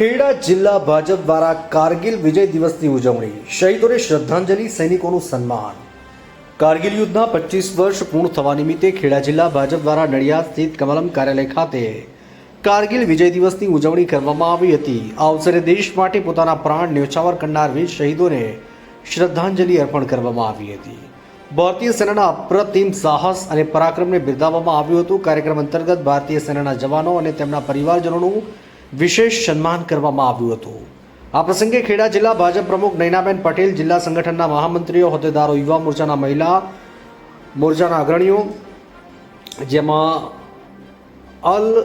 ખેડા જિલ્લા ભાજપ દ્વારા કારગિલ વિજય દિવસની ઉજવણી. શહીદોને શ્રદ્ધાંજલિ, સૈનિકોનું સન્માન. કારગિલ યુદ્ધના પચીસ વર્ષ પૂર્ણ થવા નિમિત્તે ખેડા જિલ્લા ભાજપ દ્વારા નડિયાદ સ્થિત કમલમ કાર્યાલય ખાતે કારગિલ વિજય દિવસની ઉજવણી કરવામાં આવી હતી. આ અવસરે દેશ માટે પોતાના પ્રાણ ન્યોછાવર કરનાર વીર શહીદોને શ્રદ્ધાંજલિ અર્પણ કરવામાં આવી હતી. ભારતીય સેનાના અપ્રતિમ સાહસ અને પરાક્રમને બિરદાવવામાં આવ્યું હતું. કાર્યક્રમ અંતર્ગત ભારતીય સેનાના જવાનો અને તેમના પરિવારજનોનું વિશેષ સન્માન કરવામાં આવ્યું હતું. આ પ્રસંગે ખેડા જિલ્લા ભાજપ પ્રમુખ નૈનાબેન પટેલ, જિલ્લા સંગઠનના મહામંત્રીઓ, હોદ્દેદારો, યુવા મોરચાના મહિલા, મોરચાના અગ્રણીઓ, જેમાં અલ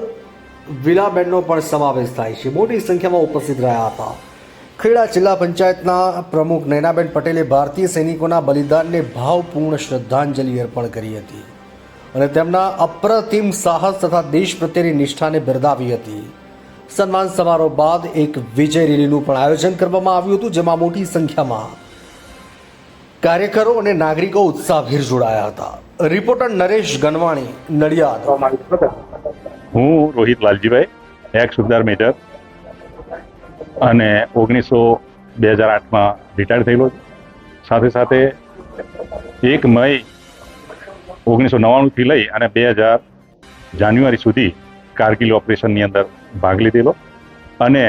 વિલાબેનનો પણ સમાવેશ થાય છે. મોટી સંખ્યામાં ઉપસ્થિત રહ્યા હતા. ખેડા જિલ્લા પંચાયતના પ્રમુખ નૈનાબેન પટેલે ભારતીય સૈનિકોના બલિદાનને ભાવપૂર્ણ શ્રદ્ધાંજલિ અર્પણ કરી હતી અને તેમના અપ્રતિમ સાહસ તથા દેશ પ્રત્યેની નિષ્ઠાને બિરદાવી હતી. સન્માન સમારોહ બાદ એક વિજય રેલીનું પણ આયોજન કરવામાં આવ્યું હતું, જેમાં મોટી સંખ્યામાં કાર્યકરો અને નાગરિકો ઉત્સાહભેર જોડાયા હતા. રિપોર્ટર નરેશ ગનવાણી, નડિયાદ. હું રોહિત લાલજીભાઈ, એક્સ સુબેદાર મેજર. અને ઓગણીસો બે હજાર આઠમાં રિટાયર થયેલો સાથે સાથે એક મઈ ઓગણીસો નવ્વાણુંથી લઈ અને બે હજાર જાન્યુઆરી સુધી કારગિલ ઓપરેશનની અંદર ભાગ લીધેલો. અને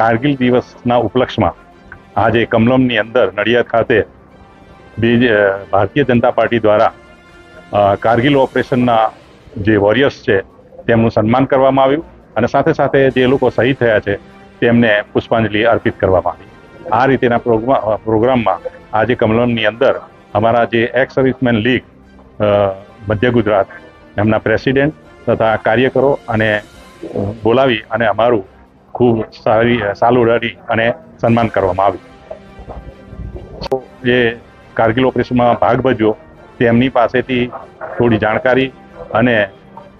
કારગિલ દિવસના ઉપલક્ષમાં આજે કમલમની અંદર નડિયાદ ખાતે બીજ ભારતીય જનતા પાર્ટી દ્વારા કારગિલ ઓપરેશનના જે વોરિયર્સ છે તેમનું સન્માન કરવામાં આવ્યું અને સાથે સાથે જે લોકો શહીદ થયા છે તેમને પુષ્પાંજલિ અર્પિત કરવામાં આવી. આ રીતેના પ્રોગ્રામ પ્રોગ્રામમાં આજે કમલમની અંદર અમારા જે એક્સ સર્વિસમેન લીગ મધ્ય ગુજરાત, એમના પ્રેસિડેન્ટ તથા કાર્યકરો અને બોલાવી અને અમારું ખૂબ સારી સારું રડી અને સન્માન કરવામાં આવ્યું. જે કારગિલ ઓપરેશનમાં ભાગ ભજ્યો, તેમની પાસેથી થોડી જાણકારી અને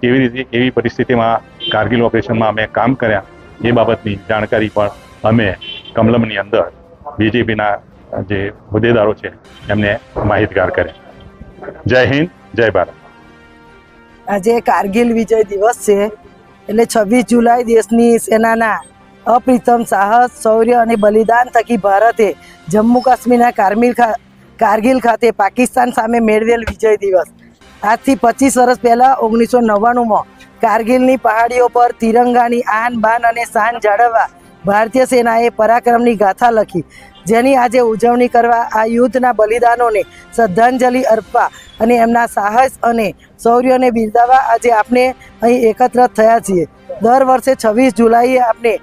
કેવી રીતે, કેવી પરિસ્થિતિમાં કારગિલ ઓપરેશનમાં અમે કામ કર્યા, એ બાબતની જાણકારી પણ અમે કમલમની અંદર બીજેપીના જે હોદ્દેદારો છે, એમને માહિતગાર કર્યા. જય હિન્દ, જય ભારત. આજે કારગિલ વિજય દિવસ છે. એટલે છવ્વીસ જુલાઈ દેશની સેનાના અપ્રિતમ સાહસ, શૌર્ય અને બલિદાન થકી ભારતે જમ્મુ કાશ્મીરના કારમિલ કારગિલ ખાતે પાકિસ્તાન સામે મેળવેલ વિજય દિવસ. આજથી પચીસ વર્ષ પહેલાં ઓગણીસો નવ્વાણુંમાં કારગિલની પહાડીઓ પર તિરંગાની આન બાન અને શાન જાળવવા ભારતીય સેનાએ પરાક્રમની ગાથા લખી. જેની આજે ઉજવણી કરવા આ યુદ્ધના બલિદાનોને શ્રદ્ધાંજલિ અર્પવા અને એમના સાહસ અને શૌર્યને બિરદાવવા આજે આપણે અહીં એકત્ર થયા છીએ. દર વર્ષે છવ્વીસ જુલાઈએ આપણે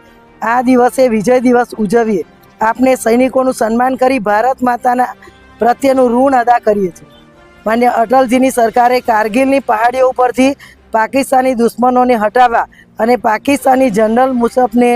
આ દિવસે વિજય દિવસ ઉજવીએ. આપણે સૈનિકોનું સન્માન કરી ભારત માતાના પ્રત્યેનું ઋણ અદા કરીએ છીએ. માન્ય અટલજીની સરકારે કારગિલની પહાડીઓ ઉપરથી પાકિસ્તાની દુશ્મનોને હટાવવા અને પાકિસ્તાની જનરલ મુસફને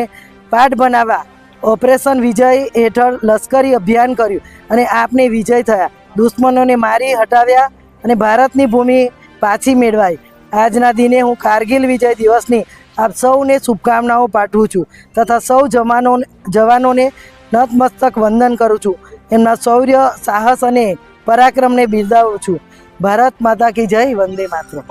પાઠ બનાવવા ઓપરેશન વિજય હેઠળ લશ્કરી અભિયાન કર્યું અને આપને વિજય થયા. દુશ્મનોને મારી હટાવ્યા અને ભારતની ભૂમિ પાછી મેળવાઈ. આજના દિને હું કારગિલ વિજય દિવસની આપ સૌને શુભકામનાઓ પાઠવું છું તથા સૌ જવાનો જવાનોને નતમસ્તક વંદન કરું છું. એમના શૌર્ય, સાહસ અને પરાક્રમને બિરદાવું છું. ભારત માતા કી જય, વંદે માતરમ.